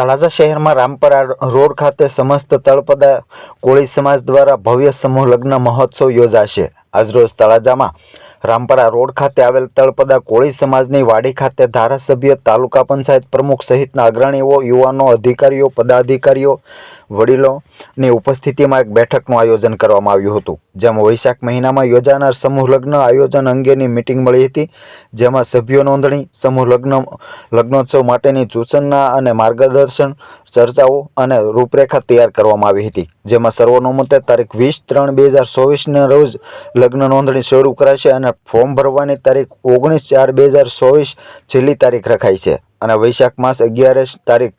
તળાજા શહેરમાં રામપરા રોડ ખાતે સમસ્ત તળપદા કોળી સમાજ દ્વારા ભવ્ય સમૂહ લગ્ન મહોત્સવ યોજાશે. આજરોજ તળાજામાં રામપરા રોડ ખાતે આવેલ તળપદા કોળી સમાજની વાડી ખાતે ધારાસભ્ય, તાલુકા પંચાયત પ્રમુખ સહિતના અગ્રણીઓ, યુવાનો, અધિકારીઓ, પદાધિકારીઓ વડીલોની ઉપસ્થિતિમાં એક બેઠકનું આયોજન કરવામાં આવ્યું હતું. જેમાં વૈશાખ મહિનામાં યોજાનાર સમૂહ લગ્ન આયોજન અંગેની મિટિંગ મળી હતી. જેમાં સભ્યો નોંધણી, સમૂહ લગ્ન, લગ્નોત્સવ માટેની સૂચના અને માર્ગદર્શન, ચર્ચાઓ અને રૂપરેખા તૈયાર કરવામાં આવી હતી. જેમાં સર્વનોમતે તારીખ વીસ ત્રણ બે હજાર ચોવીસના રોજ લગ્ન નોંધણી શરૂ કરાશે અને ફોર્મ ભરવાની તારીખ ઓગણીસ ચાર બે હજાર ચોવીસ છેલ્લી તારીખ રખાઈ છે. અને વૈશાખ માસ અગિયારસ તારીખ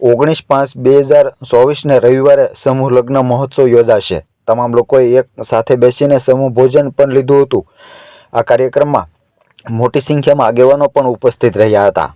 ઓગણીસ પાંચ બે હજાર ચોવીસને રવિવારે સમૂહ લગ્ન મહોત્સવ યોજાશે. તમામ લોકોએ એક સાથે બેસીને સમૂહ ભોજન પણ લીધું હતું. આ કાર્યક્રમમાં મોટી સંખ્યામાં આગેવાનો પણ ઉપસ્થિત રહ્યા હતા.